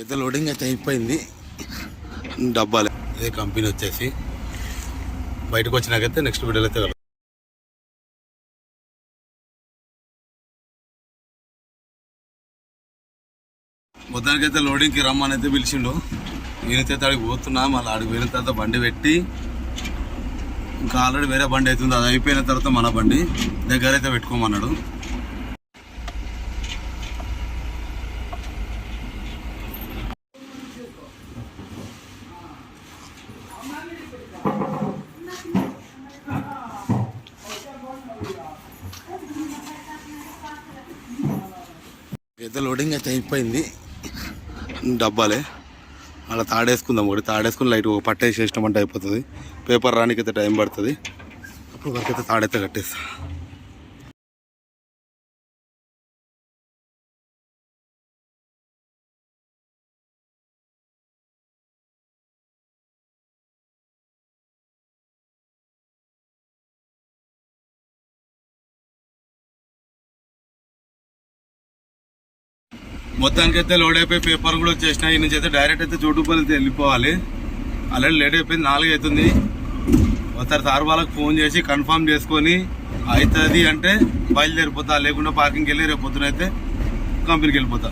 అయితే లోడింగ్ అయితే అయిపోయింది. డబ్బాలు. ఇదే కంపెనీ వచ్చేసి. బయటకు వచ్చినాకైతే నెక్స్ట్ వీడియోలో అయితే కలుద్దాం. మొత్తానికి అయితే లోడింగ్కి రమ్మని అయితే పిలిచిండు. నేనైతే ఆడికి పోతున్నా మళ్ళీ ఆడికి పోయిన తర్వాత బండి పెట్టి ఇంకా ఆల్రెడీ వేరే బండి అవుతుంది. అది అయిపోయిన తర్వాత మన బండి దగ్గర అయితే పెట్టుకోమన్నాడు అయితే లోడింగ్ అయితే అయిపోయింది. డబ్బాలే. అలా తాడేసుకుందాం ఒకటి. తాడేసుకుని లైట్ ఒక పట్టేసి వేసినామంటే అయిపోతుంది. పేపర్ రానికైతే టైం పడుతుంది. అప్పుడు వరకు అయితే తాడైతే కట్టేస్తాను మొత్తానికి అయితే లోడ్ అయిపోయి పేపర్ కూడా వచ్చేసినాయి. నుంచి అయితే డైరెక్ట్ అయితే చోటుపల్లి అయితే వెళ్ళిపోవాలి. ఆల్రెడీ లేట్ అయిపోయింది నాలుగు అవుతుంది. ఒకసారి సార్ వాళ్ళకి ఫోన్ చేసి కన్ఫర్మ్ చేసుకొని అవుతుంది అంటే బయలుదేరిపోతా లేకుండా పార్కింగ్కి వెళ్ళి రేపు పొద్దున అయితే కంపెనీకి వెళ్ళిపోతా.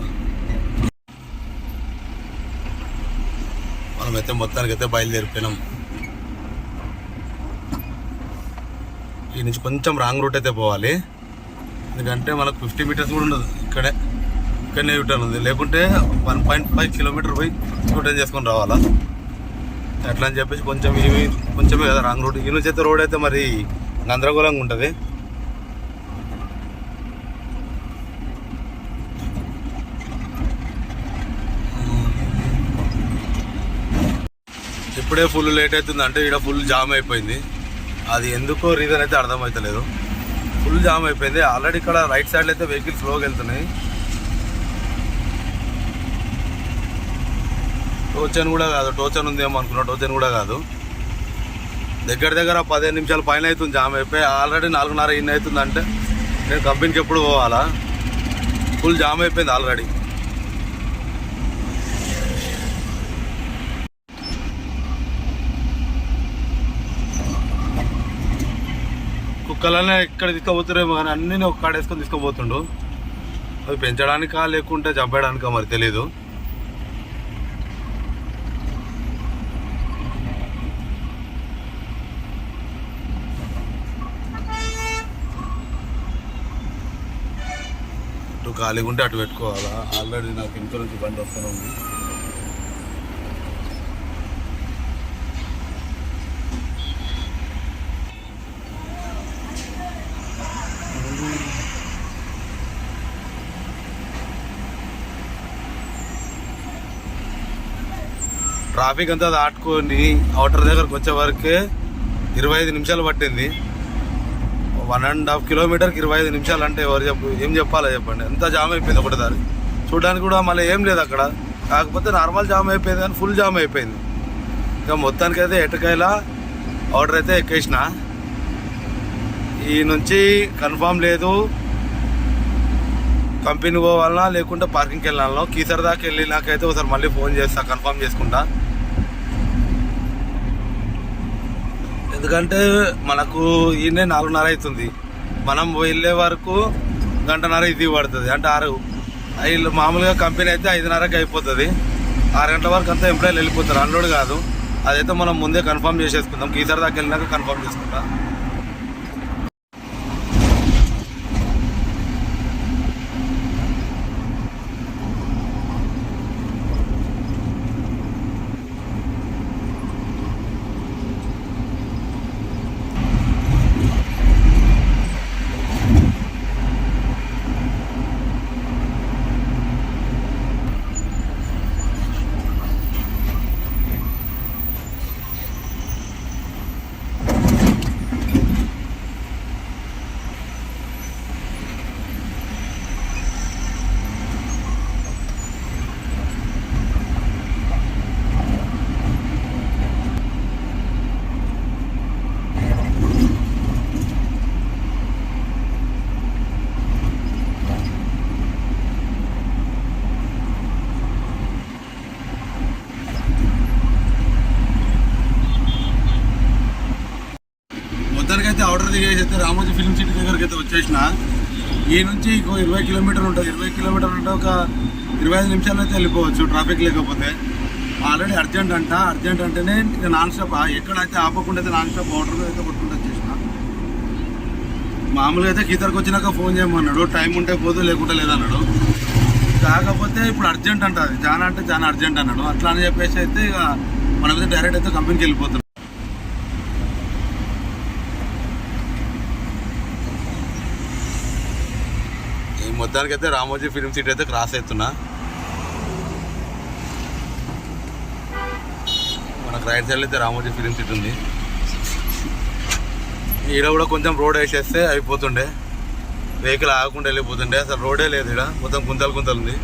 మనమైతే మొత్తానికి అయితే బయలుదేరిపోయినాం. ఈ నుంచి కొంచెం రాంగ్ రూట్ అయితే పోవాలి. ఎందుకంటే మనకు ఫిఫ్టీ మీటర్స్ కూడా ఉండదు ఇక్కడే. ఇక్కడనే యూటర్న్ ఉంది. లేకుంటే వన్ పాయింట్ ఫైవ్ కిలోమీటర్ పోయి యూటర్న్ చేసుకొని రావాలా? అట్లా అని చెప్పేసి కొంచెం ఇవి కొంచెమే కదా రాంగ్ రోడ్ ఈ నుంచి అయితే రోడ్ అయితే మరి గందరగోళంగా ఉంటుంది. ఇప్పుడే ఫుల్ లేట్ అవుతుంది అంటే ఇక్కడ ఫుల్ జామ్ అయిపోయింది. అది ఎందుకో రీజన్ అయితే అర్థమవుతలేదు ఫుల్ జామ్ అయిపోయింది. ఆల్రెడీ ఇక్కడ రైట్ సైడ్లో అయితే వెహికల్ స్లోగా వెళ్తున్నాయి. టోచన్ కూడా కాదు టోచన్ ఉందేమో అనుకున్నా టోచన్ కూడా కాదు. దగ్గర దగ్గర పదిహేను నిమిషాలు పైన అవుతుంది జామ్ అయిపోయి ఆల్రెడీ నాలుగున్నర ఇన్ అవుతుంది అంటే నేను కంపెనీకి ఎప్పుడు పోవాలా? ఫుల్ జామ్ అయిపోయింది ఆల్రెడీ. కుక్కలనే ఇక్కడ తీసుకుపోతురేమో కానీ అన్నీ ఒక కాడ తీసుకుపోతుండు. అవి పెంచడానికా లేకుంటే చంపేయడానికా మరి తెలీదు. ఖాళీగా ఉంటే అటు పెట్టుకోవాలా? ఆల్రెడీ నాకు ఇన్సూరెన్స్ బండి వస్తూనే ఉంది. ట్రాఫిక్ అంతా దాటుకొని అవుటర్ దగ్గరకు వచ్చే వరకే ఇరవై ఐదు నిమిషాలు పట్టింది. వన్ అండ్ హాఫ్ కిలోమీటర్కి ఇరవై ఐదు నిమిషాలు అంటే ఎవరు చెప్పు ఏం చెప్పాలో చెప్పండి. ఎంత జామ్ అయిపోయింది ఒకటిదారి చూడడానికి కూడా మళ్ళీ ఏం లేదు అక్కడ. కాకపోతే నార్మల్ జామ్ అయిపోయింది కానీ ఫుల్ జామ్ అయిపోయింది. ఇంకా మొత్తానికి అయితే ఎటకాయలా ఆర్డర్ అయితే ఎక్కేసిన. ఈ నుంచి కన్ఫామ్ లేదు. కంపెనీ పోవాలన్నా లేకుంటే పార్కింగ్కి వెళ్ళాలనో కీసర్ దాకా వెళ్ళినాకైతే ఒకసారి మళ్ళీ ఫోన్ చేస్తా కన్ఫామ్ చేసుకుంటా. ఎందుకంటే మనకు ఈయనే నాలుగున్నర అవుతుంది. మనం వెళ్ళే వరకు గంటన్నర ఇది పడుతుంది అంటే ఆరు. వీళ్ళు మామూలుగా కంపెనీ అయితే ఐదున్నరకి అయిపోతుంది. ఆరు గంటల వరకు అంతా ఎంప్లాయీలు వెళ్ళిపోతారు అన్లోడ్ కాదు. అదైతే మనం ముందే కన్ఫర్మ్ చేసేసుకుందాం. కీసర్ దాకా వెళ్ళినాక కన్ఫర్మ్ ఆర్డర్ దిగేసి అయితే రామోజీ ఫిల్మ్ సిటీ దగ్గరికి అయితే వచ్చేసిన. ఈ నుంచి ఇంకో ఇరవై కిలోమీటర్లు ఉంటుంది ఇరవై కిలోమీటర్లు ఉంటే ఒక ఇరవై ఐదు నిమిషాలు అయితే వెళ్ళిపోవచ్చు ట్రాఫిక్ లేకపోతే. ఆల్రెడీ అర్జెంట్ అంట. అర్జెంట్ అంటేనే ఇక నాన్ స్టాప్. ఎక్కడైతే ఆపకుండా అయితే నాన్ స్టాప్ ఆర్డర్ అయితే కొట్టుకుంటూ వచ్చేసిన. మామూలుగా అయితే గీతరకు వచ్చినాక ఫోన్ చేయమన్నాడు టైం ఉంటే పోదు లేకుంటే లేదన్నాడు కాకపోతే ఇప్పుడు అర్జెంట్ అంట. అది చాలా అంటే చాలా అర్జెంట్ అన్నాడు. అట్లా అని చెప్పేసి అయితే ఇక మనమైతే డైరెక్ట్ అయితే కంపెనీకి వెళ్ళిపోతున్నాం ఈ మొత్తానికి అయితే రామోజీ ఫిలిం సిటీ అయితే క్రాస్ అవుతున్నా. మనకు రైట్ సైడ్ అయితే రామోజీ ఫిలిం సిటీ ఉంది. ఈడ కూడా కొంచెం రోడ్ వేసేస్తే అయిపోతుండే. వెహికల్ ఆగకుండా వెళ్ళిపోతుండే. అసలు రోడే లేదు ఇక్కడ మొత్తం గుంతలు గుంతలు ఉంది.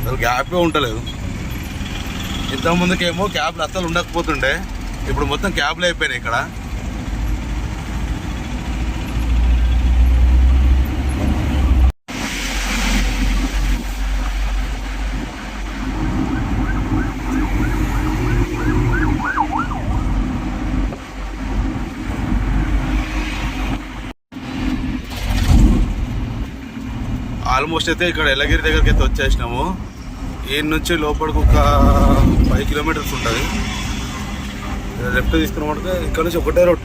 అసలు గ్యాపే ఉండలేదు. ఇంతకుముందుకేమో క్యాబ్లు అస్సలు ఉండకపోతుండే. ఇప్పుడు మొత్తం క్యాబ్లు అయిపోయినాయి ఇక్కడ. ఆల్మోస్ట్ అయితే ఇక్కడ ఎల్లగిరి దగ్గరికి అయితే వచ్చేసినాము. ఈ నుంచి లోపలికి ఒక ఫైవ్ కిలోమీటర్స్ ఉంటుంది. లెఫ్ట్ తీసుకున్నమాట ఇక్కడ నుంచి ఒకటే రోడ్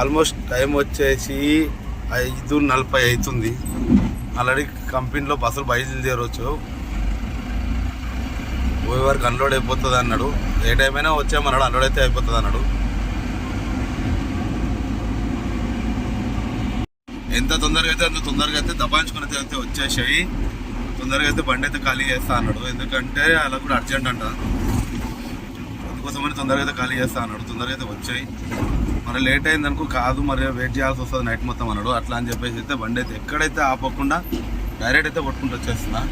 ఆల్మోస్ట్ టైం వచ్చేసి ఐదు నలభై అవుతుంది ఆల్రెడీ కంపెనీలో బస్సులు బయలుదేరవచ్చు పోయే వరకు అన్లోడ్ అయిపోతుంది అన్నాడు ఏ టైం అయినా వచ్చామన్నాడు అన్లోడ్ అయితే అయిపోతుంది అన్నాడు ఎంత తొందరగా అయితే అంత తొందరగా అయితే దబాయించుకుని అయితే వచ్చేసాయి. తొందరగా అయితే బండి అయితే ఖాళీ చేస్తా అన్నాడు. ఎందుకంటే అలా కూడా అర్జెంట్ అంట. అందుకోసమని తొందరగా అయితే ఖాళీ చేస్తా అన్నాడు. తొందరగా అయితే వచ్చాయి. మరి లేట్ అయింది అనుకో కాదు మరి వెయిట్ చేయాల్సి వస్తుంది నైట్ మొత్తం అన్నాడు. అట్లా అని చెప్పేసి అయితే బండి అయితే ఎక్కడైతే ఆపకుండా డైరెక్ట్ అయితే కొట్టుకుంటూ వచ్చేస్తున్నా.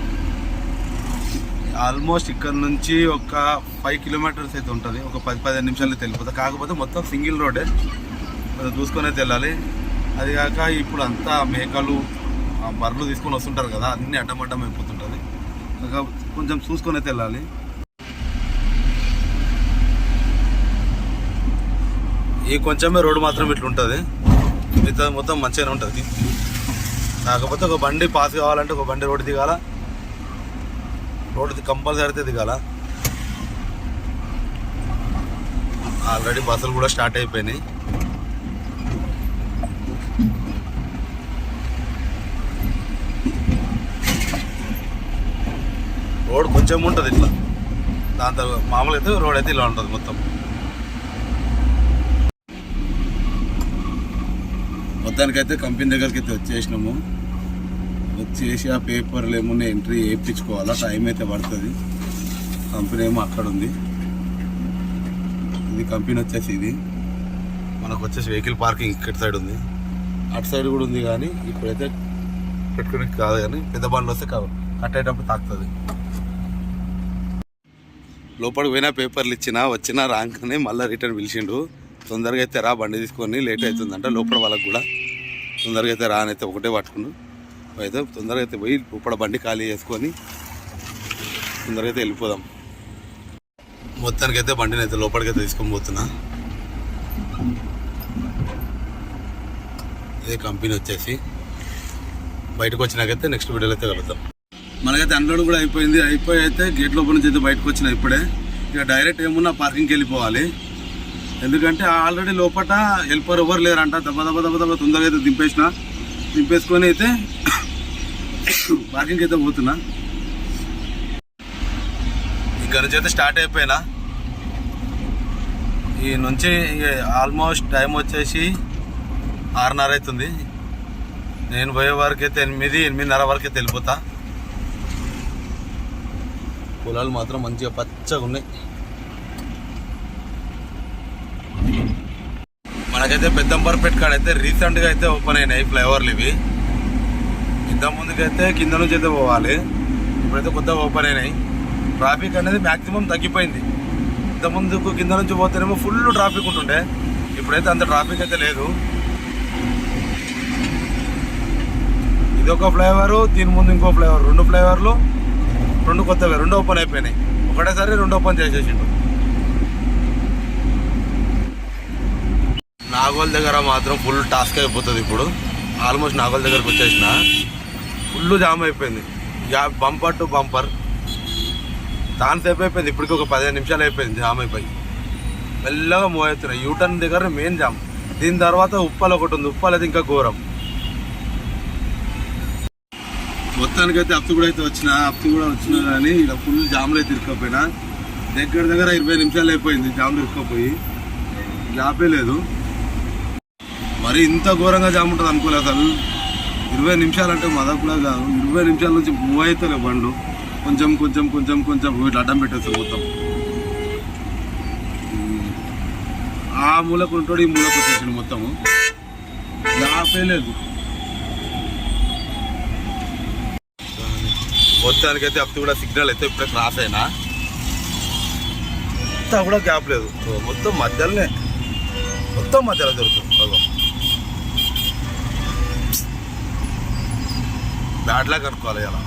ఆల్మోస్ట్ ఇక్కడ నుంచి ఒక ఫైవ్ కిలోమీటర్స్ అయితే ఉంటుంది. ఒక పది పదిహేను నిమిషాలు తెలిపోతుంది కాకపోతే మొత్తం సింగిల్ రోడే. కొంచెం చూసుకొని అయితే వెళ్ళాలి. అది కాక ఇప్పుడు అంతా మేకలు ఆ బర్రెలు తీసుకొని వస్తుంటారు కదా అన్ని అడ్డమడ్డం అయిపోతుంటుంది. కొంచెం చూసుకొని అయితే వెళ్ళాలి ఈ కొంచెమే రోడ్డు మాత్రం ఇట్లా ఉంటుంది మిగతా మొత్తం మంచిగానే ఉంటుంది. కాకపోతే ఒక బండి పాస్ కావాలంటే ఒక బండి రోడ్డు దిగాల. రోడ్డు కంపల్సరీ అయితే దిగాల. ఆల్రెడీ బస్సులు కూడా స్టార్ట్ అయిపోయినాయి. రోడ్ కొంచెం ఉంటుంది ఇట్లా. దాని తర్వాత మామూలుగా అయితే రోడ్ అయితే ఇలా ఉంటుంది మొత్తం. మొత్తానికైతే కంపెనీ దగ్గరికి అయితే వచ్చేసినాము. వచ్చేసి ఆ పేపర్లు ఏమున్నా ఎంట్రీ వేయించుకోవాలా టైం అయితే పడుతుంది. కంపెనీ ఏమో అక్కడ ఉంది. ఇది కంపెనీ వచ్చేసి ఇది. మనకు వచ్చేసి వెహికల్ పార్కింగ్ ఇక్కడ సైడ్ ఉంది. అటు సైడ్ కూడా ఉంది కానీ ఇప్పుడైతే పెట్టుకునే కాదు కానీ పెద్ద బండ్లు వస్తే కావు కట్టేటప్పుడు తాకుతుంది. లోపలికి పోయినా పేపర్లు ఇచ్చినా వచ్చినా రాగానే మళ్ళీ రిటర్న్ పిలిచిండు. తొందరగా అయితే రా బండి తీసుకొని లేట్ అవుతుందంట లోపల వాళ్ళకి కూడా. తొందరగా అయితే రానైతే అయితే ఒకటే పట్టుకుండు. అయితే తొందరగా అయితే పోయి లోపల బండి ఖాళీ చేసుకొని తొందరగా అయితే వెళ్ళిపోదాం. మొత్తానికి అయితే బండిని అయితే లోపలికి అయితే తీసుకొని పోతున్నా. ఇదే కంపెనీ వచ్చేసి. బయటకు వచ్చినాకైతే నెక్స్ట్ వీడియోలో అయితే కలుద్దాం. మనకైతే అన్లోడ్ కూడా అయిపోయింది. అయిపోయి అయితే గేట్ లోపల నుంచి అయితే బయటకు వచ్చిన ఇప్పుడే. ఇక డైరెక్ట్ ఏమున్నా పార్కింగ్కి వెళ్ళిపోవాలి. ఎందుకంటే ఆల్రెడీ లోపల హెల్పర్ ఎవరు లేరంట. దెబ్బ దెబ్బ దెబ్బ దెబ్బ తొందరగా అయితే దింపేసిన. దింపేసుకొని అయితే పార్కింగ్కి అయితే పోతున్నా. ఇక్కడ నుంచి అయితే స్టార్ట్ అయిపోయినా. ఈ నుంచి ఆల్మోస్ట్ టైం వచ్చేసి ఆరున్నర అవుతుంది. నేను పోయే వరకు అయితే ఎనిమిది ఎనిమిదిన్నర వరకు అయితే వెళ్ళిపోతా. పొలాలు మాత్రం మంచిగా పచ్చగా ఉన్నాయి. మనకైతే పెద్దంబర్పేట కాడ అయితే రీసెంట్గా అయితే ఓపెన్ అయినాయి ఫ్లైఓవర్లు ఇవి. ఇంత ముందుకైతే కింద నుంచి అయితే పోవాలి. ఇప్పుడైతే కొత్తగా ఓపెన్ అయినాయి. ట్రాఫిక్ అనేది మ్యాక్సిమం తగ్గిపోయింది. ఇంత ముందుకు కింద నుంచి పోతేనేమో ఫుల్ ట్రాఫిక్ ఉంటుండే. ఇప్పుడైతే అంత ట్రాఫిక్ అయితే లేదు. ఇది ఒక ఫ్లైఓవర్ దీని ముందు ఇంకో ఫ్లైఓవర్ రెండు ఫ్లైఓవర్లు. రెండు కొత్తవి రెండు ఓపెన్ అయిపోయినాయి. ఒకటేసారి రెండు ఓపెన్ చేసేసిండు. నాగోల్ దగ్గర మాత్రం ఫుల్ టాస్క్ అయిపోతుంది ఇప్పుడు. ఆల్మోస్ట్ నాగోల్ దగ్గరకు వచ్చేసిన. ఫుల్ జామ్ అయిపోయింది. యా- బంపర్ టు బంపర్ దాని సేపు అయిపోయింది. ఇప్పటికి ఒక పదిహేను నిమిషాలు అయిపోయింది జామ్ అయిపోయి. మెల్లగా మూవ్ అవుతున్నాయి యూటర్న్ దగ్గర మెయిన్ జామ్ దీని తర్వాత ఉప్పాలు ఒకటి ఉంది. ఉప్పాలు అయితే ఇంకా ఘోరం. మొత్తానికైతే అప్పు కూడా అయితే వచ్చిన అప్పు కూడా వచ్చినా కానీ ఇలా ఫుల్ జామ్లో అయితే ఇరుక్కపోయినా. దగ్గర దగ్గర ఇరవై నిమిషాలు అయిపోయింది జాములు ఇరుక్కపోయి. జాపే లేదు. మరి ఇంత ఘోరంగా జామ్ ఉంటుంది అనుకోలేదు అసలు. ఇరవై నిమిషాలు అంటే మదకు కూడా కాదు. ఇరవై నిమిషాల నుంచి మూవ్ అవుతుంది బండ్లు. కొంచెం కొంచెం కొంచెం కొంచెం ఇట్లా అడ్డం పెట్టేస్తారు మొత్తం. ఆ మూలకు ఉంటాడు ఈ మూలకు వచ్చేసాడు మొత్తము. జాపే లేదు మొత్తానికైతే అప్పుడు కూడా సిగ్నల్ అయితే ఇప్పుడే క్రాస్ అయినా. మొత్తం కూడా గ్యాప్ లేదు. మొత్తం మధ్యలోనే మొత్తం మధ్యలో దొరుకుతుంది. అగో. బ్యాడ్లా కనుక్కోవాలి ఇలా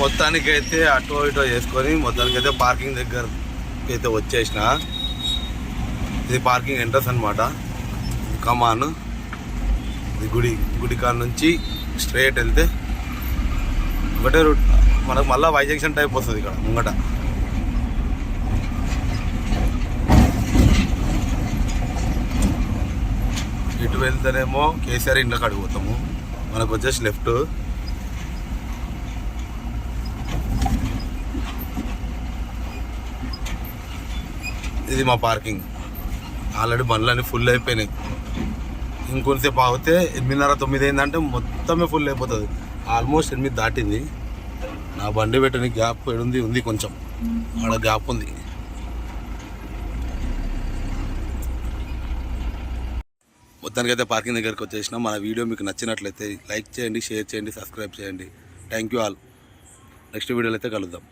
మొత్తానికైతే అటో ఇటో చేసుకొని మొత్తానికైతే పార్కింగ్ దగ్గరకి అయితే వచ్చేసిన. ఇది పార్కింగ్ ఎంట్రన్స్ అనమాట కమాన్ ఇది గుడి గుడి కాడ నుంచి స్ట్రైట్ వెళ్తే ఒకటే రూట్ మనకు మళ్ళీ వైజంక్షన్ టైప్ వస్తుంది ఇక్కడ ముంగట. ఇటు వెళ్తేనేమో కేసీఆర్ ఇంట్లోకి అడిగిపోతాము మనకు వచ్చేసి లెఫ్ట్ ఇది మా పార్కింగ్ ఆల్రెడీ బండ్లన్నీ ఫుల్ అయిపోయినాయి. ఇంకొంతసేపు ఆగితే ఎనిమిదిన్నర తొమ్మిది అయిందంటే మొత్తమే ఫుల్ అయిపోతుంది. ఆల్మోస్ట్ ఎనిమిది దాటింది. నా బండి పెట్టని గ్యాప్ ఉంది ఉంది కొంచెం. ఆడ గ్యాప్ ఉంది. మొత్తానికైతే పార్కింగ్ దగ్గరికి వచ్చేసిన. మన వీడియో మీకు నచ్చినట్లయితే లైక్ చేయండి షేర్ చేయండి సబ్స్క్రైబ్ చేయండి. థ్యాంక్ యూ ఆల్ నెక్స్ట్ వీడియోలో అయితే కలుద్దాం.